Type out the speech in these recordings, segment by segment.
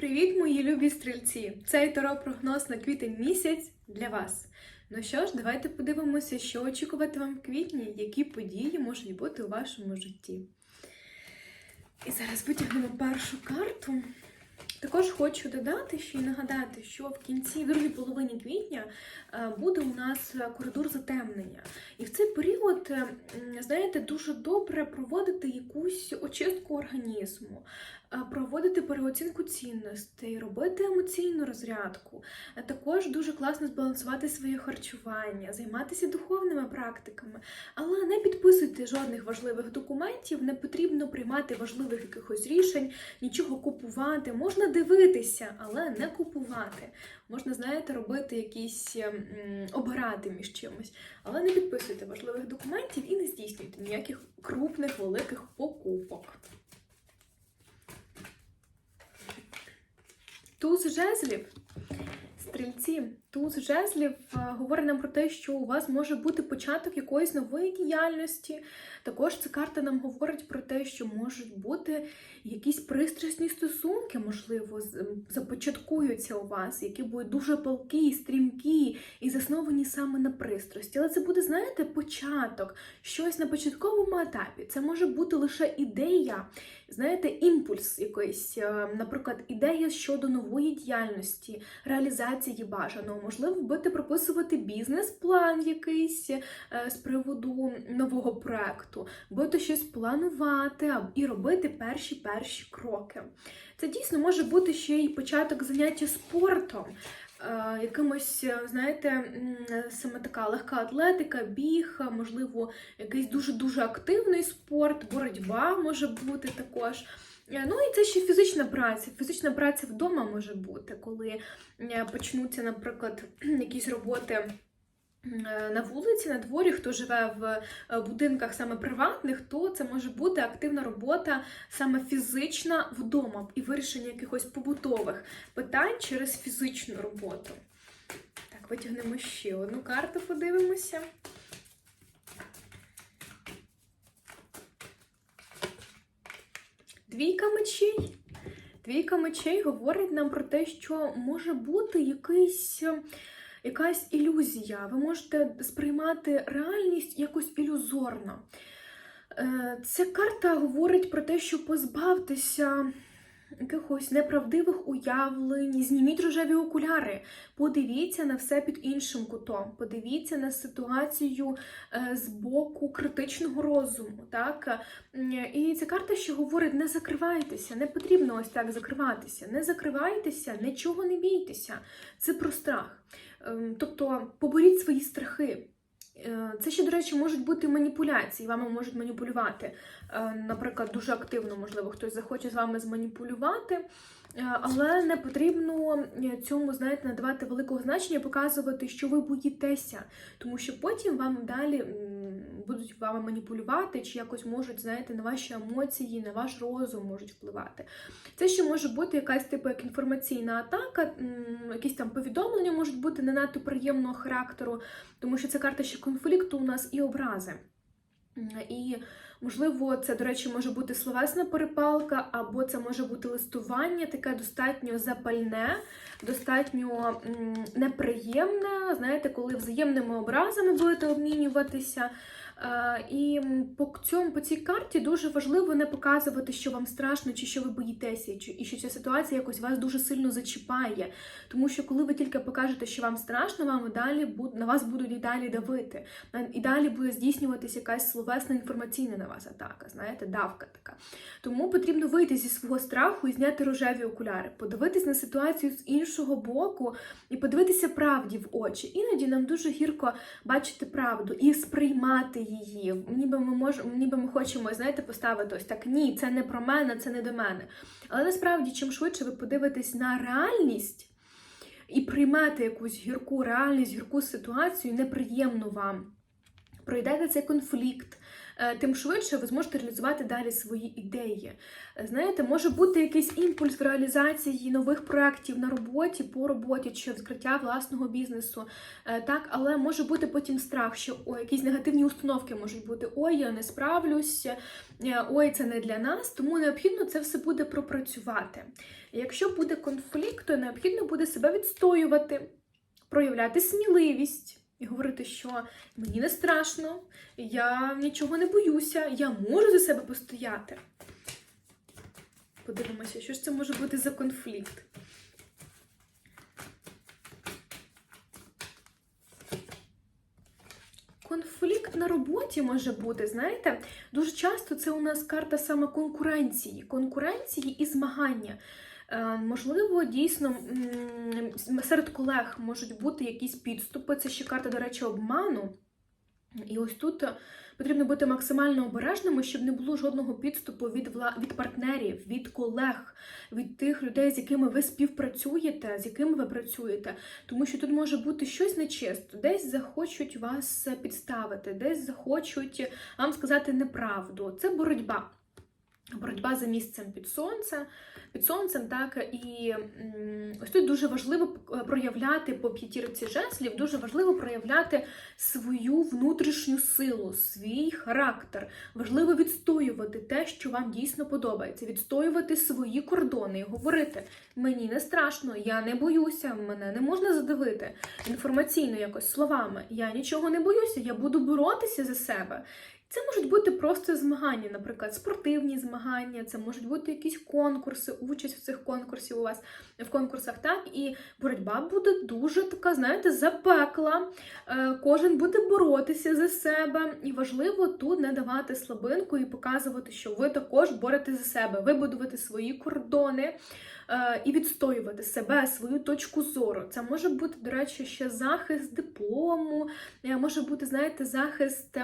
Привіт, мої любі стрільці! Цей таро прогноз на квітень місяць для вас. Ну що ж, давайте подивимося, що очікувати вам в квітні, які події можуть бути у вашому житті. І зараз витягнемо першу карту. Також хочу додати ще й нагадати, що в кінці, в другій половині квітня е, буде у нас коридор затемнення. І в цей період, е, знаєте, дуже добре проводити якусь очистку організму, проводити переоцінку цінностей, робити емоційну розрядку. Також дуже класно збалансувати своє харчування, займатися духовними практиками, але не підписуйте жодних важливих документів, не потрібно приймати важливих якихось рішень, нічого купувати. Можна дивитися, але не купувати. Можна, знаєте, робити якісь ем, обирати між чимось, але не підписуйте важливих документів і не здійснюйте ніяких крупних великих покупок. Туз жезлів. Стрільці, туз жезлів е, говорить нам про те, що у вас може бути початок якоїсь нової діяльності. Також ця карта нам говорить про те, що можуть бути якісь пристрасні стосунки, можливо, започаткуються у вас, які будуть дуже палкі, стрімкі і засновані саме на пристрасті. Але це буде, знаєте, початок, щось на початковому етапі. Це може бути лише ідея, знаєте, імпульс якийсь, е, наприклад, ідея щодо нової діяльності, реалізації бажаного. Можливо, будете прописувати бізнес-план якийсь е, з приводу нового проекту, будете щось планувати і робити перші перші кроки. Це дійсно може бути ще й початок заняття спортом. е, Якимось, е, знаєте, саме така легка атлетика, біг, можливо, якийсь дуже-дуже активний спорт, боротьба може бути також. Е, Ну і це ще фізична праця. Фізична праця вдома може бути, коли е, почнуться, наприклад, якісь роботи. е, На вулиці, на дворі, хто живе в будинках саме приватних, то це може бути активна робота саме фізична вдома і вирішення якихось побутових питань через фізичну роботу. Так, витягнемо ще одну карту, подивимося. Двійка мечей. Двійка мечей говорить нам про те, що може бути якийсь, е, якась ілюзія. Ви можете сприймати реальність якось ілюзорно. Е, Ця карта говорить про те, що позбавтеся якихось неправдивих уявлень, зніміть рожеві окуляри, подивіться на все під іншим кутом, подивіться на ситуацію е, з боку критичного розуму. Так? І ця карта ще говорить: не закривайтеся, не потрібно ось так закриватися. Не закривайтеся, нічого не бійтеся. Це про страх. Ем, Тобто поборіть свої страхи. Е, Це ще, до речі, можуть бути маніпуляції, вами можуть маніпулювати. Е, Наприклад, дуже активно, можливо, хтось захоче з вами зманіпулювати, Е, але не потрібно цьому, знаєте, надавати великого значення, показувати, що ви боїтеся, тому що потім вам далі будуть вами маніпулювати, чи якось можуть, знаєте, на ваші емоції, на ваш розум можуть впливати. Це ще може бути якась типу як інформаційна атака, якісь там повідомлення можуть бути не надто приємного характеру, тому що це карта ще конфлікту у нас і образи. І, можливо, це, до речі, може бути словесна перепалка, або це може бути листування, таке достатньо запальне, достатньо неприємне. Знаєте, коли взаємними образами будете обмінюватися. Е, І по цьому по цій карті дуже важливо не показувати, що вам страшно, чи що ви боїтеся, і що ця ситуація якось вас дуже сильно зачіпає. Тому що коли ви тільки покажете, що вам страшно, вам далі на вас будуть і далі давити. І далі буде здійснюватися якась словесна інформаційна на вас атака, знаєте, давка така. Тому потрібно вийти зі свого страху і зняти рожеві окуляри, подивитись на ситуацію з іншого боку і подивитися правді в очі. Іноді нам дуже гірко бачити правду і сприймати її. Ніби ми можемо, ніби ми хочемо, знаєте, поставити ось так: ні, це не про мене, це не до мене. Але насправді, чим швидше ви подивитесь на реальність і приймете якусь гірку реальність, гірку ситуацію, неприємну вам. пройдете цей конфлікт, тим швидше ви зможете реалізувати далі свої ідеї. Е, Знаєте, може бути якийсь імпульс в реалізації нових проєктів на роботі, по роботі чи відкриття власного бізнесу. Е, Так, але може бути потім страх, що о, якісь негативні установки можуть бути: ой, я не справлюсь, е, ой, це не для нас. Тому необхідно це все буде пропрацювати. Якщо буде конфлікт, то необхідно буде себе відстоювати, проявляти сміливість. І говорити, що мені не страшно, я нічого не боюся, я можу за себе постояти. Подивимося, що ж це може бути за конфлікт. Конфлікт на роботі може бути, знаєте, дуже часто це у нас карта саме конкуренції, конкуренції і змагання. Е, Можливо, дійсно серед колег можуть бути якісь підступи. Це ще карта, до речі, обману. І ось тут потрібно бути максимально обережними, щоб не було жодного підступу від вла... від партнерів, від колег, від тих людей, з якими ви співпрацюєте, з якими ви працюєте. Тому що тут може бути щось нечисто, десь захочуть вас підставити, десь захочуть вам сказати неправду. Це боротьба. Боротьба за місцем під сонцем, під сонцем, так і ось тут дуже важливо е, проявляти по п'ятірці жезлів, дуже важливо проявляти свою внутрішню силу, свій характер. Важливо відстоювати те, що вам дійсно подобається, відстоювати свої кордони і говорити: мені не страшно, я не боюся, мене не можна задавити інформаційно якось словами. Я нічого не боюся, я буду боротися за себе. Це можуть бути просто змагання, наприклад, спортивні змагання, це можуть бути якісь конкурси, участь в цих конкурсів у вас в конкурсах, так і боротьба буде дуже така, знаєте, запекла. Е, Кожен буде боротися за себе, і важливо тут не давати слабинку і показувати, що ви також боретеся за себе, вибудувати свої кордони. е, І відстоювати себе, свою точку зору. Це може бути, до речі, ще захист диплому, е, може бути, знаєте, захист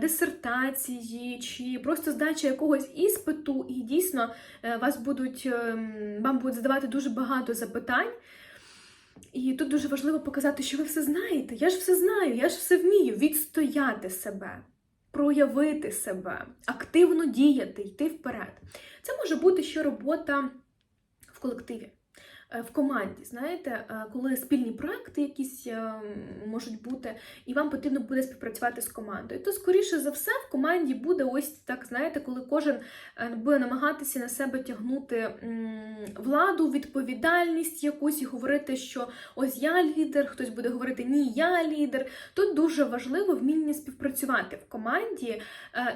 дисертації чи просто здача якогось іспиту, і дійсно е, вас будуть, ем, вам будуть задавати дуже багато запитань. І тут дуже важливо показати, що ви все знаєте. Я ж все знаю, я ж все вмію відстояти себе, проявити себе, активно діяти, йти вперед. Це може бути ще робота в колективі. Е, В команді, знаєте, е, коли спільні проекти якісь е, можуть бути, і вам потрібно буде співпрацювати з командою, то скоріше за все в команді буде ось так, знаєте, коли кожен буде намагатися на себе тягнути владу, відповідальність якусь і говорити, що ось я лідер, хтось буде говорити ні, я лідер. Тут дуже важливо вміння співпрацювати в команді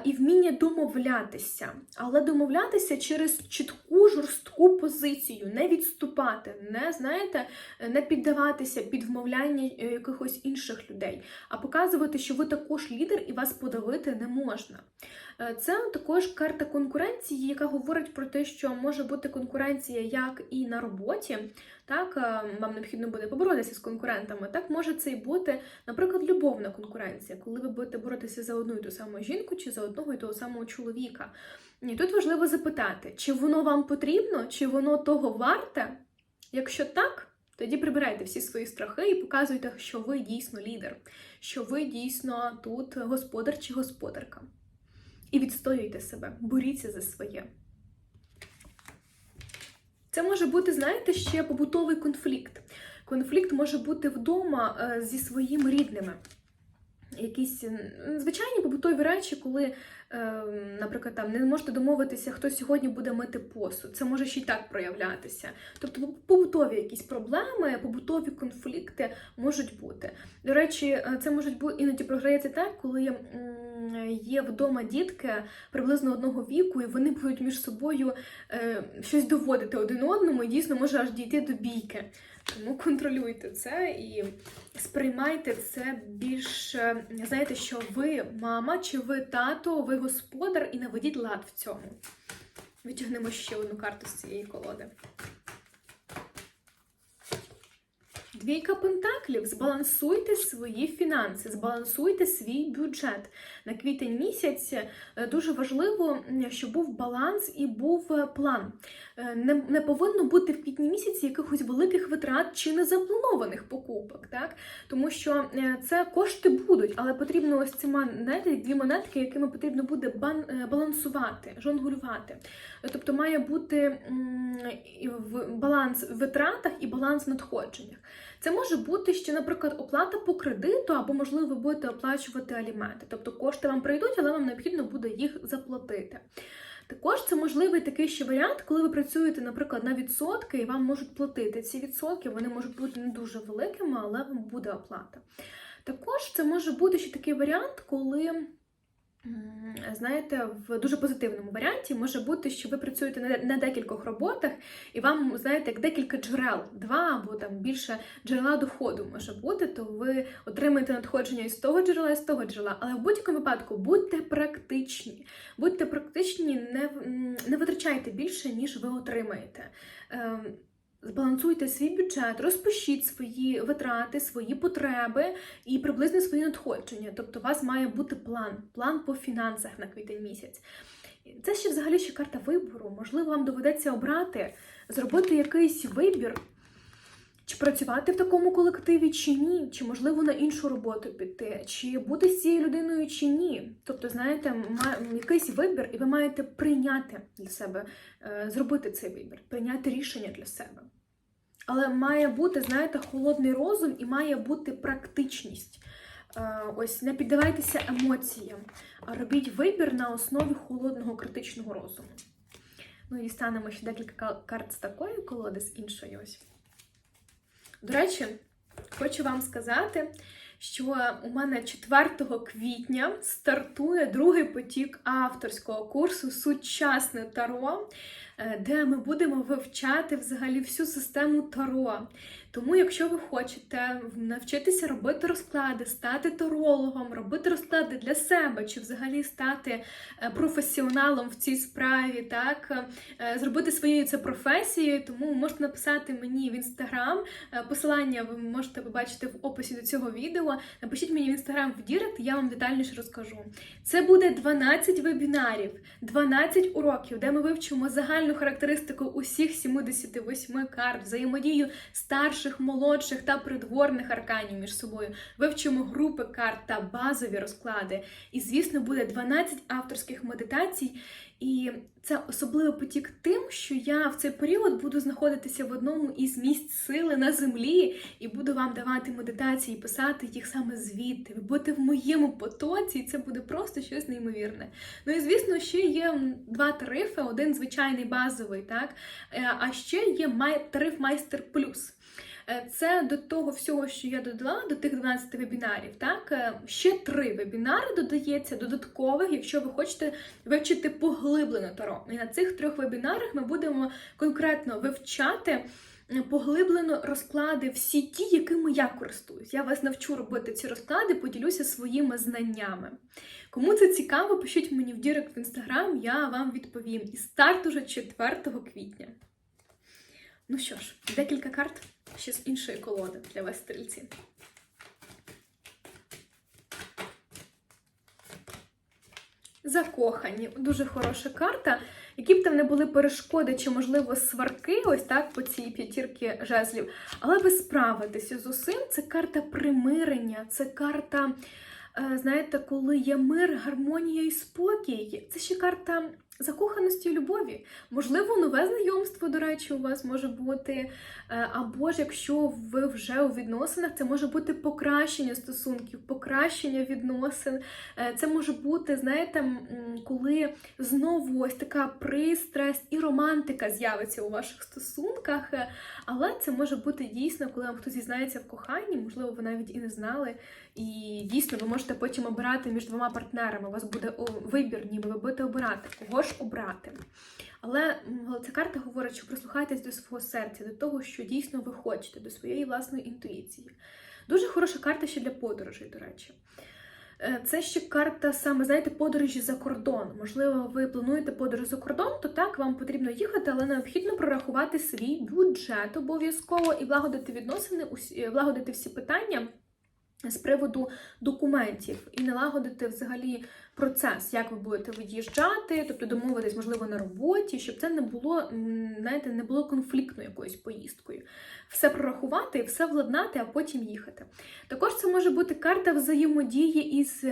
і вміння домовлятися, але домовлятися через чітку жорстку позицію, не відступати, не знаєте, не піддаватися під вмовляння е, якихось інших людей, а показувати, що ви також лідер і вас подавити не можна. Е, Це також карта конкуренції, яка говорить про те, що може бути конкуренція як і на роботі, так е, вам необхідно буде поборотися з конкурентами. Так може це і бути, наприклад, любовна конкуренція, коли ви будете боротися за одну і ту саму жінку чи за одного і того самого чоловіка. І тут важливо запитати, чи воно вам потрібно, чи воно того варте. Якщо так, тоді прибирайте всі свої страхи і показуйте, що ви дійсно лідер, що ви дійсно тут господар чи господарка. І відстоюйте себе, боріться за своє. Це може бути, знаєте, ще побутовий конфлікт. Конфлікт може бути вдома е, зі своїми рідними. Якісь звичайні побутові речі, коли, е, наприклад, там не можете домовитися, хто сьогодні буде мити посуд. Це може ще й так проявлятися. Тобто побутові якісь проблеми, побутові конфлікти можуть бути. До речі, е, це можуть бути іноді програється так, коли є вдома дітки приблизно одного віку, і вони будуть між собою е, щось доводити один одному, і дійсно може аж дійти до бійки. Тому контролюйте це і сприймайте це більш, е, знаєте, що ви мама, чи ви тато, ви господар, і наведіть лад в цьому. Витягнемо ще одну карту з цієї колоди. Двійка пентаклів. Збалансуйте свої фінанси, збалансуйте свій бюджет. На квітень місяць е, дуже важливо, щоб був баланс і був е, план. Е, Не, не повинно бути в квітні місяці якихось великих витрат чи незапланованих покупок, так? Тому що це кошти будуть, але потрібно ось ці мон- знаєте, дві монетки, якими потрібно буде балансувати, жонглювати. Тобто має бути баланс в витратах і баланс в надходженнях. Це може бути ще, наприклад, оплата по кредиту, або, можливо, ви будете оплачувати аліменти. Тобто кошти вам прийдуть, але вам необхідно буде їх заплатити. Також це можливий такий ще варіант, коли ви працюєте, наприклад, на відсотки, і вам можуть платити ці відсотки, вони можуть бути не дуже великими, але вам буде оплата. Також це може бути ще такий варіант, коли. Знаєте, в дуже позитивному варіанті може бути, що ви працюєте на, декількох роботах, і вам, знаєте, як декілька джерел, два або там більше джерела доходу може бути, то ви отримаєте надходження із того джерела, і з того джерела. Але в будь-якому випадку будьте практичні. Будьте практичні, не, не витрачайте більше, ніж ви отримаєте. Збалансуйте свій бюджет, розпишіть свої витрати, свої потреби і приблизно свої надходження. Тобто, у вас має бути план, план по фінансах на квітень місяць. Це ще взагалі ще карта вибору. Можливо, вам доведеться обрати, зробити якийсь вибір, чи працювати в такому колективі, чи ні, чи можливо на іншу роботу піти, чи бути з цією людиною, чи ні. Тобто, знаєте, якийсь вибір, і ви маєте прийняти для себе, е, зробити цей вибір, прийняти рішення для себе. Але має бути, знаєте, холодний розум і має бути практичність. Е, Ось не піддавайтеся емоціям, а робіть вибір на основі холодного критичного розуму. Ну і дістанемо ще декілька карт з такої колоди, з іншої ось. До речі, хочу вам сказати, що у мене 4 квітня стартує другий потік авторського курсу Сучасне Таро, де ми будемо вивчати взагалі всю систему Таро. Тому, якщо ви хочете навчитися робити розклади, стати тарологом, робити розклади для себе, чи взагалі стати е, професіоналом в цій справі, так е, зробити своєю це професією, тому можете написати мені в інстаграм. Е, Посилання ви можете побачити в описі до цього відео. Напишіть мені в інстаграм в Дірект, я вам детальніше розкажу. Це буде 12 вебінарів, 12 уроків, де ми вивчимо загальну характеристику усіх 78 карт, взаємодію старших, молодших та придворних арканів між собою. Вивчимо групи карт та базові розклади. І, звісно, буде 12 авторських медитацій. І це особливий потік тим, що я в цей період буду знаходитися в одному із місць сили на землі і буду вам давати медитації, писати їх саме звідти. Будете в моєму потоці, і це буде просто щось неймовірне. Ну і звісно, ще є два тарифи: один звичайний базовий, так Е, а ще є тариф майстер плюс. Е, Це до того всього, що я додала, до тих 12 вебінарів. Так, Е, ще три вебінари додається додаткових, якщо ви хочете вивчити поглиблено таро. І на цих трьох вебінарах ми будемо конкретно вивчати е, поглиблено розклади всі ті, якими я користуюсь. Я вас навчу робити ці розклади, поділюся своїми знаннями. Кому це цікаво, пишіть мені в Дірект в інстаграм, я вам відповім. І старт уже 4 квітня. Ну що ж, декілька карт ще з іншої колоди для вас, стрільці. Закохані. Дуже хороша карта. Які б там не були перешкоди чи, можливо, сварки, ось так по цій п'ятірки жезлів. Але ви справитеся з усім. Це карта примирення, це карта, е, знаєте, коли є мир, гармонія і спокій. Це ще карта закоханості і любові. Можливо, нове знайомство, до речі, у вас може бути. Е, Або ж якщо ви вже у відносинах, це може бути покращення стосунків, покращення відносин. Е, Це може бути, знаєте, коли знову ось така пристрасть і романтика з'явиться у ваших стосунках. Е, Але це може бути дійсно, коли вам хтось зізнається в коханні, можливо, ви навіть і не знали. І дійсно ви можете потім обирати між двома партнерами. У вас буде вибір, ніби ви будете обирати, кого ж обрати. Але ця карта говорить, що прислухайтесь до свого серця, до того, що дійсно ви хочете, до своєї власної інтуїції. Дуже хороша карта ще для подорожей, до речі. Е, Це ще карта саме, знаєте, подорожі за кордон. Можливо, ви плануєте подорож за кордон, то так, вам потрібно їхати, але необхідно прорахувати свій бюджет обов'язково і влагодити відносини, е, влагодити всі питання з приводу документів і налагодити взагалі процес, як ви будете виїжджати, тобто домовитись, можливо, на роботі, щоб це не було, знаєте, не було конфліктною якоюсь поїздкою. Все прорахувати, все владнати, а потім їхати. Також це може бути карта взаємодії із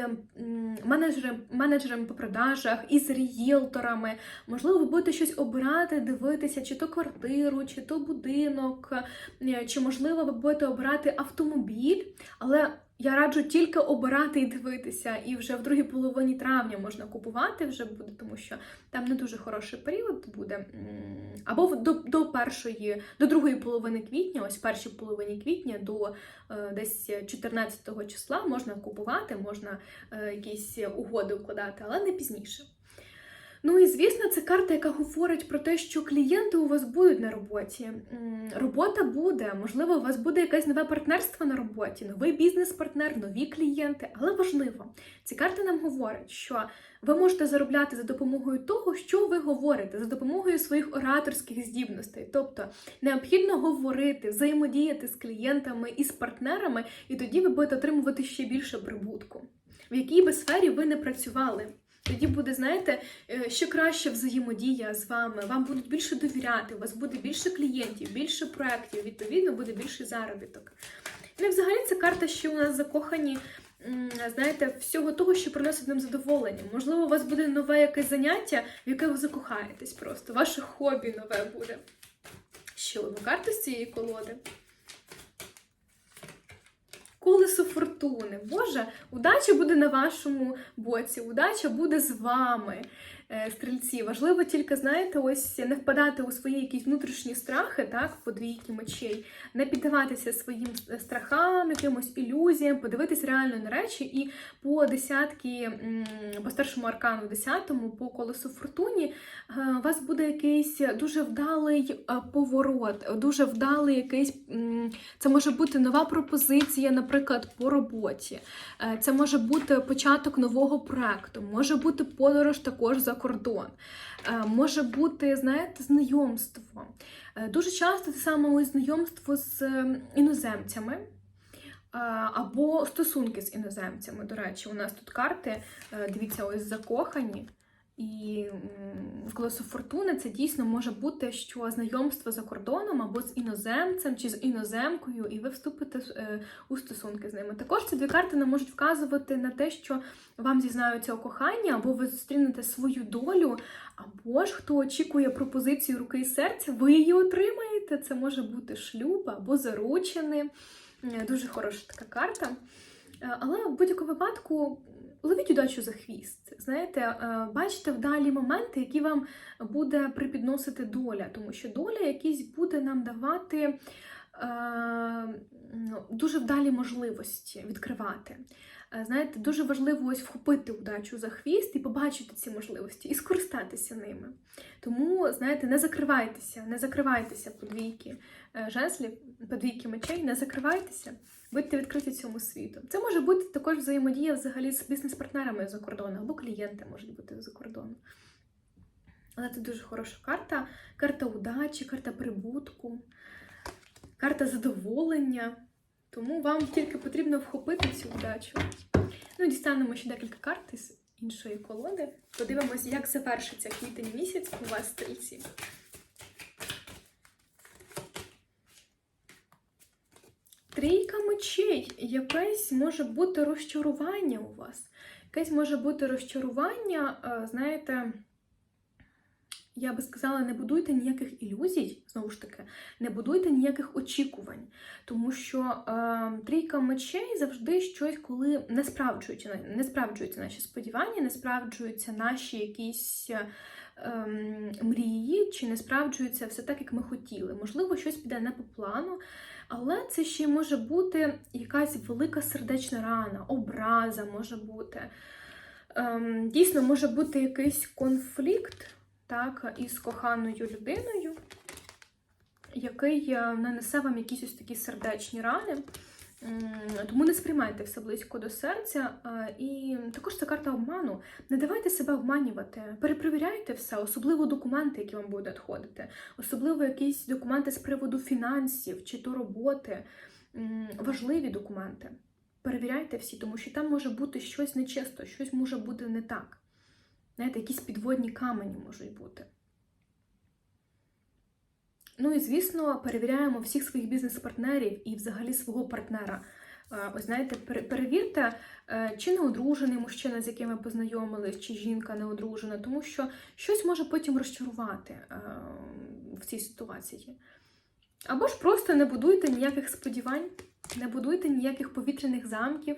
менеджером, менеджером по продажах, із рієлторами. Можливо, ви будете щось обирати, дивитися, чи то квартиру, чи то будинок, е, чи можливо ви будете обирати автомобіль, але я раджу тільки обирати і дивитися, і вже в другій половині травня можна купувати вже буде, тому що там не дуже хороший період буде. Або до, до першої, до другої половини квітня, ось першій половині квітня до е, десь 14 числа можна купувати, можна е, якісь угоди укладати, але не пізніше. Ну і звісно, це карта, яка говорить про те, що клієнти у вас будуть на роботі. Робота буде, можливо, у вас буде якесь нове партнерство на роботі, новий бізнес-партнер, нові клієнти. Але важливо, ці карти нам говорять, що ви можете заробляти за допомогою того, що ви говорите, за допомогою своїх ораторських здібностей. Тобто необхідно говорити, взаємодіяти з клієнтами і з партнерами, і тоді ви будете отримувати ще більше прибутку. В якій би сфері ви не працювали. Тоді буде, знаєте, е, ще краще взаємодія з вами. Вам будуть більше довіряти, у вас буде більше клієнтів, більше проєктів, відповідно, буде більший заробіток. Ну і взагалі це карта, що у нас закохані, знаєте, всього того, що приносить нам задоволення. Можливо, у вас буде нове якесь заняття, в яке ви закохаєтесь просто. Ваше хобі нове буде. Ще одну карту з цієї колоди. Колесо фортуни. Боже, удача буде на вашому боці, удача буде з вами, стрільці. Важливо тільки, знаєте, ось не впадати у свої якісь внутрішні страхи, так, по двійки мечей, не піддаватися своїм страхам, якимось ілюзіям, подивитись реально на речі і по десятки, по старшому аркану десятому, по колесу фортуні, е, у вас буде якийсь дуже вдалий е, поворот, дуже вдалий якийсь. Це може бути нова пропозиція, наприклад, по роботі. Е, Це може бути початок нового проекту, може бути подорож також за кордон, Е, може бути, знаєте, знайомство. Е, Дуже часто це саме знайомство з іноземцями. е, Або стосунки з іноземцями. До речі, у нас тут карти, дивіться, ось закохані. І м, колесо фортуни це дійсно може бути, що знайомство за кордоном або з іноземцем чи з іноземкою, і ви вступите е, у стосунки з ними. Також ці дві карти нам можуть вказувати на те, що вам зізнаються у коханні, або ви зустрінете свою долю, або ж хто очікує пропозицію руки і серця, ви її отримаєте. Це може бути шлюб або заручений. Е, Дуже хороша така карта. Е, Але в будь-якому випадку ловіть удачу за хвіст. Знаєте, е, бачите вдалі моменти, які вам буде припідносити доля, тому що доля якісь буде нам давати дуже вдалі можливості відкривати. Е, Знаєте, дуже важливо ось вхопити удачу за хвіст і побачити ці можливості і скористатися ними. Тому, знаєте, не закривайтеся, не закривайтеся подвійки е, жезлів, подвійки мечей, не закривайтеся. Будьте відкриті цьому світу. Це може бути також взаємодія взагалі з бізнес-партнерами за кордону, або клієнти можуть бути за кордону. Але це дуже хороша карта. Карта удачі, карта прибутку, карта задоволення. Тому вам тільки потрібно вхопити цю удачу. Ну, дістанемо ще декілька карт із іншої колоди. Подивимося, як завершиться квітень місяць у вас стрільці. Трійка мечей. Якесь може бути розчарування у вас. Якесь може бути розчарування, е, знаєте, я би сказала, не будуйте ніяких ілюзій, знову ж таки, не будуйте ніяких очікувань. Тому що е, трійка мечей завжди щось, коли не справджуються, не справджуються наші сподівання, не справджуються наші якісь. е, Мрії, чи не справджуються все так, як ми хотіли. Можливо, щось піде не по плану, але це ще може бути якась велика сердечна рана, образа може бути. Ем, дійсно, може бути якийсь конфлікт так, із коханою людиною, який е, нанесе вам якісь ось такі сердечні рани. Тому не сприймайте все близько до серця. І також це карта обману. Не давайте себе обманювати. Перепровіряйте все, особливо документи, які вам будуть надходити, особливо якісь документи з приводу фінансів чи то роботи. Важливі документи. Перевіряйте всі, тому що там може бути щось нечисто, щось може бути не так. Знаєте, якісь підводні камені можуть бути. Ну і звісно, перевіряємо всіх своїх бізнес-партнерів і взагалі свого партнера. Ось знаєте, перевірте, е, чи не одружений мужчина, з яким ви познайомились, чи жінка не одружена, тому що щось може потім розчарувати е, в цій ситуації. Або ж просто не будуйте ніяких сподівань, не будуйте ніяких повітряних замків,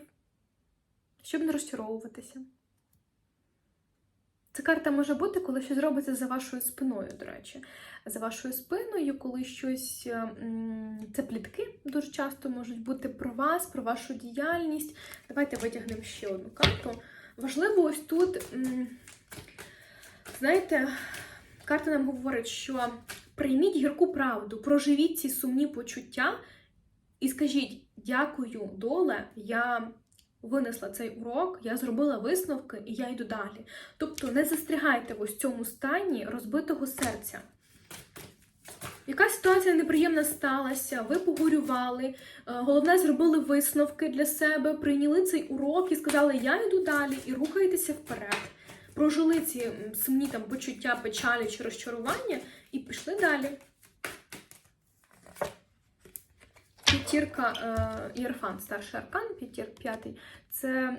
щоб не розчаровуватися. Ця карта може бути, коли щось робиться за вашою спиною, до речі. За вашою спиною, коли щось е, це плітки дуже часто можуть бути про вас, про вашу діяльність. Давайте витягнемо ще одну карту. Важливо ось тут, знаєте, карта нам говорить, що прийміть гірку правду, проживіть ці сумні почуття і скажіть: дякую, доле, я винесла цей урок, я зробила висновки і я йду далі. Тобто не застрягайте в ось цьому стані розбитого серця. Якась ситуація неприємна сталася, ви погорювали, е, головне, зробили висновки для себе, прийняли цей урок і сказали, я йду далі, і рухаєтеся вперед. Прожили ці сумні там почуття, печалі чи розчарування і пішли далі. П'ятірка Єрфан, старший аркан, п'ятір, п'ятий. Це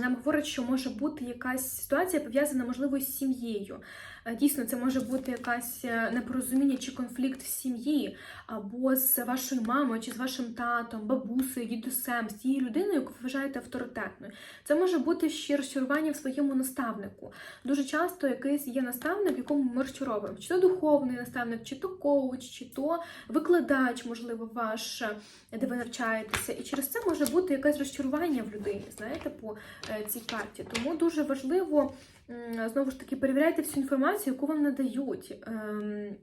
нам говорить, що може бути якась ситуація пов'язана, можливо, з сім'єю. Е, Дійсно, це може бути якась е, непорозуміння чи конфлікт в сім'ї, або з вашою мамою, чи з вашим татом, бабусею, дідусем, з тією людиною, яку ви вважаєте авторитетною. Це може бути ще розчарування в своєму наставнику. Дуже часто якийсь є наставник, якому ми розчаровуємо. Чи то духовний наставник, чи то коуч, чи то викладач, можливо, ваш, е, де ви навчаєтеся. І через це може бути якесь розчарування в людині, знаєте, по е, цій карті. Тому дуже важливо знову ж таки перевіряйте всю інформацію, яку вам надають. Ем,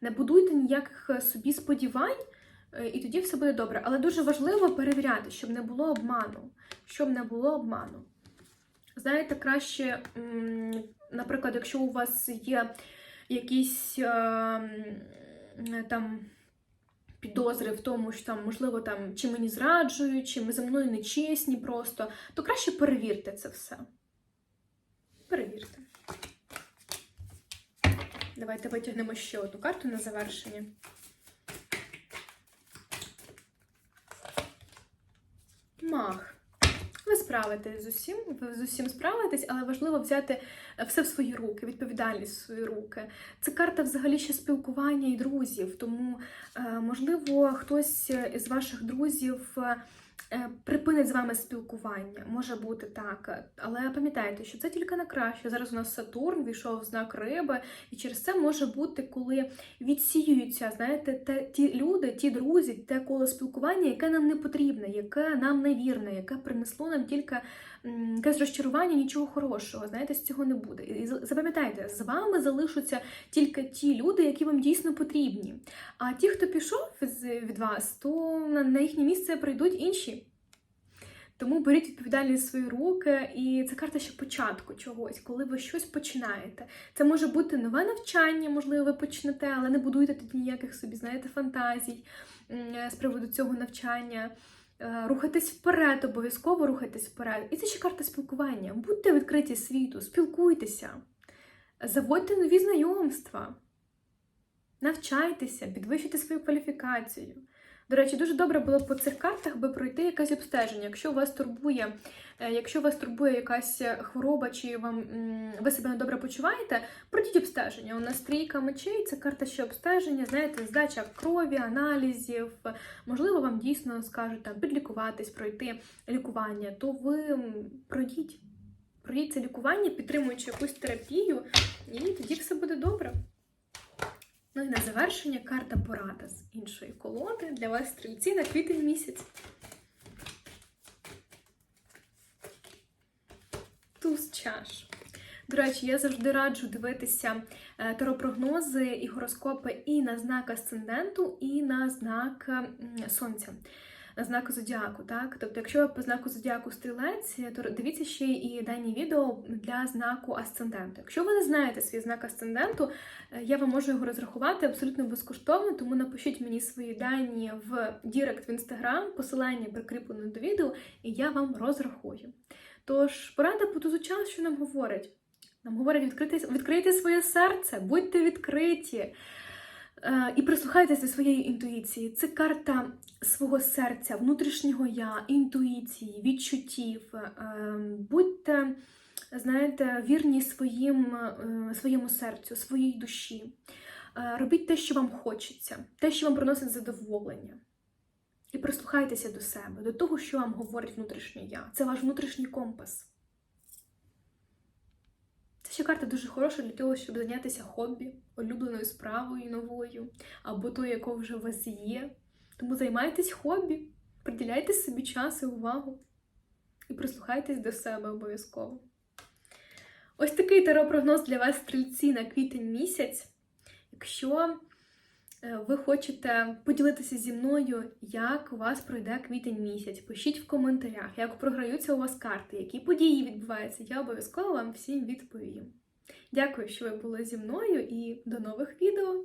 Не будуйте ніяких е, собі сподівань, е, і тоді все буде добре. Але дуже важливо перевіряти, щоб не було обману. Щоб не було обману. Знаєте, краще, наприклад, якщо у вас є якісь е, там підозри в тому, що там, можливо, там, чи мені зраджують, чи ми за мною нечесні просто, то краще перевірте це все. Перевірте. Давайте витягнемо ще одну карту на завершення. Мах. Ви справитесь з усім, ви з усім справитесь, але важливо взяти все в свої руки, відповідальність в свої руки. Це карта взагалі ще спілкування і друзів. Тому, е, можливо, хтось із ваших друзів припинить з вами спілкування. Може бути так. Але пам'ятайте, що це тільки на краще. Зараз у нас Сатурн війшов в знак риби, і через це може бути, коли відсіюються, знаєте, те, ті люди, ті друзі, те коло спілкування, яке нам не потрібне, яке нам невірне, яке принесло нам тільки якесь розчарування, нічого хорошого. Знаєте, з цього не буде. І запам'ятайте, з вами залишаться тільки ті люди, які вам дійсно потрібні. А ті, хто пішов від вас, то на їхнє місце прийдуть інші. Тому беріть відповідальність в свої руки, і це карта ще початку чогось, коли ви щось починаєте. Це може бути нове навчання, можливо, ви почнете, але не будуйте тут ніяких собі, знаєте, фантазій з приводу цього навчання. Е, Рухайтесь вперед, обов'язково рухайтесь вперед. І це ще карта спілкування. Будьте відкриті світу, спілкуйтеся, заводьте нові знайомства, навчайтеся, підвищуйте свою кваліфікацію. До речі, дуже добре було по цих картах би пройти якесь обстеження. Якщо вас турбує, е, якщо вас турбує якась хвороба, чи вам ви себе недобре почуваєте, пройдіть обстеження. У нас трійка мечей, це карта ще обстеження, знаєте, здача крові, аналізів. Можливо, вам дійсно скажуть там підлікуватись, пройти лікування, то ви пройдіть. Пройдіть це лікування, підтримуючи якусь терапію, і тоді все буде добре. Ну і на завершення карта порада з іншої колоди для вас стрільці на квітень місяць. Туз чаш. До речі, я завжди раджу дивитися теропрогнози таропрогнози і гороскопи і на знак асценденту, і на знак сонця. На знак зодіаку, так? Тобто, якщо ви по знаку зодіаку стрілець, то дивіться ще і дані відео для знаку асценденту. Якщо ви не знаєте свій знак асценденту, е, я вам можу його розрахувати абсолютно безкоштовно, тому напишіть мені свої дані в Дірект в інстаграм, посилання прикріплено до відео, і я вам розрахую. Тож, порада по тузу час, що нам говорить? Нам говорять відкрити, відкрийте своє серце, будьте відкриті. Е, І прислухайтеся своєї інтуїції. Це карта свого серця, внутрішнього я, інтуїції, відчуттів. Е, Будьте, знаєте, вірні своїм, е, своєму серцю, своїй душі. Робіть те, що вам хочеться, те, що вам приносить задоволення. І прислухайтеся до себе, до того, що вам говорить внутрішнє я. Це ваш внутрішній компас. Ще карта дуже хороша для того, щоб зайнятися хобі, улюбленою справою новою, або тою, яка вже у вас є. Тому займайтесь хобі, приділяйте собі час і увагу. І прислухайтесь до себе обов'язково. Ось такий таро-прогноз для вас, стрільці, на квітень місяць. Якщо ви хочете поділитися зі мною, як у вас пройде квітень місяць, пишіть в коментарях, як програються у вас карти, які події відбуваються. Я обов'язково вам всім відповім. Дякую, що ви були зі мною, і до нових відео!